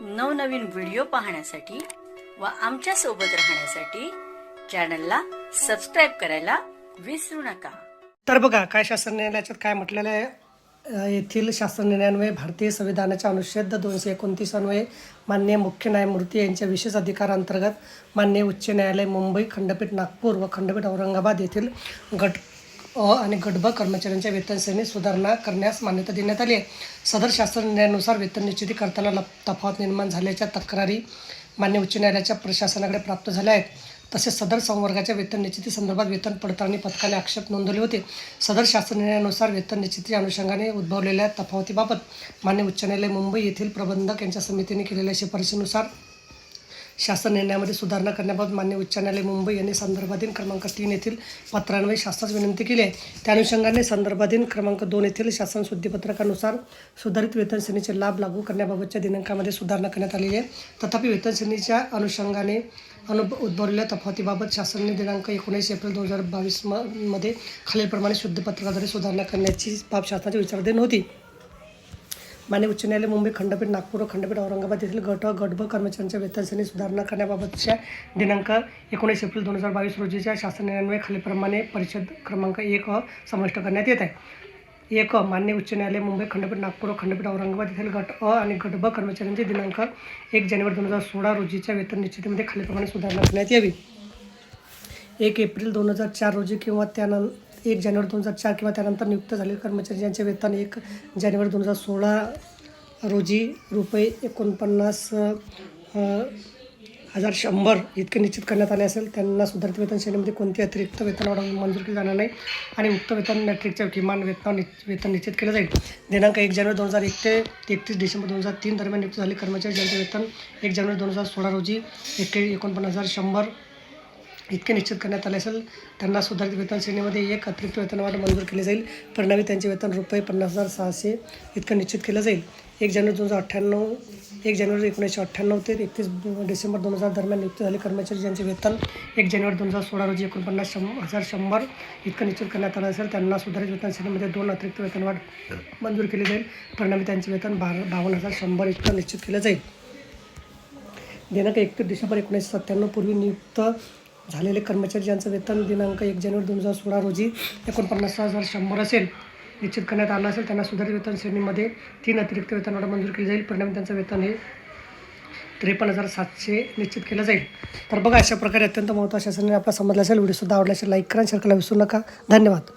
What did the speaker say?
नवनवीन व्हिडिओ पाहण्यासाठी व आमच्यासोबत राहण्यासाठी चॅनलला सबस्क्राईब करायला विसरू नका. तर बघा काय शासन न्यायालयाच्यात काय म्हटलेलं आहे? येथील शासन निर्णयान्वये भारतीय संविधानाच्या अनुच्छेद दोनशे एकोणतीस अन्वये मान्य मुख्य न्यायमूर्ती यांच्या विशेष अधिकारांतर्गत मान्य उच्च न्यायालय मुंबई खंडपीठ नागपूर व खंडपीठ औरंगाबाद येथील गट अ आणि गट कर्मचाऱ्यांच्या वेतन श्रेणी सुधारणा करण्यास मान्यता देण्यात आली आहे. सदर शासन निर्णयानुसार वेतन निश्चिती करताना तफावत निर्माण झाल्याच्या तक्रारी मान्य उच्च न्यायालयाच्या प्रशासनाकडे प्राप्त झाल्या आहेत. तसेच सदर संवर्गाच्या वेतन निश्चिती संदर्भात वेतन पडताळणी पथकाने आक्षेप नोंदवले होते. सदर शासन निर्णयानुसार वेतन निश्चितीच्या अनुषंगाने उद्भवलेल्या तफावतीबाबत मान्य उच्च न्यायालय मुंबई येथील प्रबंधक यांच्या समितीने केलेल्या शिफारशीनुसार शासन निर्णयामध्ये सुधारणा करण्याबाबत मान्य उच्च न्यायालय मुंबई यांनी संदर्भाधीन क्रमांक तीन येथील पत्रान्वये शासनास विनंती केली आहे. त्या अनुषंगाने संदर्भाधीन क्रमांक दोन येथील शासन शुद्धीपत्रकानुसार सुधारित वेतन श्रेणीचे लाभ लागू करण्याबाबतच्या दिनांकामध्ये सुधारणा करण्यात आलेली आहे. तथापि वेतन श्रेणीच्या अनुषंगाने अनु उद्भवलेल्या तफावतीबाबत शासनाने दिनांक एकोणीस एप्रिल दोन हजार बावीसमध्ये खालीलप्रमाणे शुद्धपत्रकाद्वारे सुधारणा करण्याची बाब शासनाच्या विचाराधीन होती. माने उच्च न्यायालय मुंबई खंडपीठ नागपूर खंडपीठ औरंगाबाद येथील गट गटभ कर्मचाऱ्यांच्या वेतन सुधारणा करण्याबाबतच्या दिनांक एकोणीस एप्रिल दोन हजार बावीस रोजीच्या शासन निर्णयान्वये खालीलप्रमाणे परिषद क्रमांक एक अ समाविष्ट करण्यात येत आहे. एक अ मान्य उच्च न्यायालय मुंबई खंडपीठ नागपूर व खंडपीठ औरंगाबाद येथील गट अ आणि गट ब कर्मचाऱ्यांचे दिनांक एक जानेवारी दोन हजार सोळा रोजीच्या वेतन निश्चितीमध्ये खालीलप्रमाणे सुधारणा करण्यात यावी. एक एप्रिल दोन हजार चार रोजी किंवा त्यानंतर एक जानेवारी दोन हजार चार किंवा त्यानंतर नियुक्त झालेले कर्मचारी यांचे वेतन एक जानेवारी दोन हजार सोळा रोजी रुपये एकोणपन्नास हजार शंभर इतके निश्चित करण्यात आले असेल. त्यांना सुधारित वेतन श्रेणीमध्ये कोणती अतिरिक्त वेतन वाढ मंजूर केली जाणार नाही आणि उक्त वेतन मॅट्रिकच्या किमान वेतन वेतन निश्चित केलं जाईल. दिनांक एक जानेवारी दोन हजार एक ते एकतीस डिसेंबर दोन हजार तीन दरम्यान नियुक्त झाले कर्मचारी ज्यांचे वेतन एक जानेवारी दोन हजार सोळा रोजी एके एकोणपन्नास हजार शंभर इतके निश्चित करण्यात आले असेल त्यांना सुधारित वेतन श्रेणीमध्ये एक अतिरिक्त वेतनवाढ मंजूर केली जाईल. परिणामी त्यांचे वेतन रुपये पन्नास हजार सहाशे इतकं निश्चित केलं जाईल. एक जानेवारी दोन हजार अठ्ठ्याण्णव एक जानेवारी एकोणीसशे अठ्ठ्याण्णव ते एकतीस डिसेंबर दोन हजार दरम्यान नियुक्त झाले कर्मचारी ज्यांचे वेतन एक जानेवारी दोन हजार सोळा रोजी एकोणपन्नास शं हजार शंभर इतकं निश्चित करण्यात आलं असेल त्यांना सुधारित वेतन श्रेणीमध्ये दोन अतिरिक्त वेतनवाढ मंजूर केली जाईल. परिणामी त्यांचे वेतन बारा बावन्न हजार शंभर इतकं निश्चित केलं जाईल. दिनांक एकतीस डिसेंबर एकोणीसशे सत्त्याण्णव पूर्वी नियुक्त झालेले कर्मचारी ज्यांचं वेतन दिनांक एक जानेवारी दोन हजार सोळा रोजी एकोणपन्नास हजार शंभर असेल निश्चित करण्यात आलं असेल त्यांना सुधारित वेतन श्रेणीमध्ये तीन अतिरिक्त वेतनवाढ मंजूर केली जाईल. परिणामी त्यांचं वेतन हे त्रेपन्न हजार सातशे निश्चित केलं जाईल. तर बघा अशा प्रकारे अत्यंत महत्त्वाच्या शासनाने आपला समजला असेल. व्हिडिओसुद्धा आवडला असेल लाईक करा शेअर करायला विसरू नका. धन्यवाद.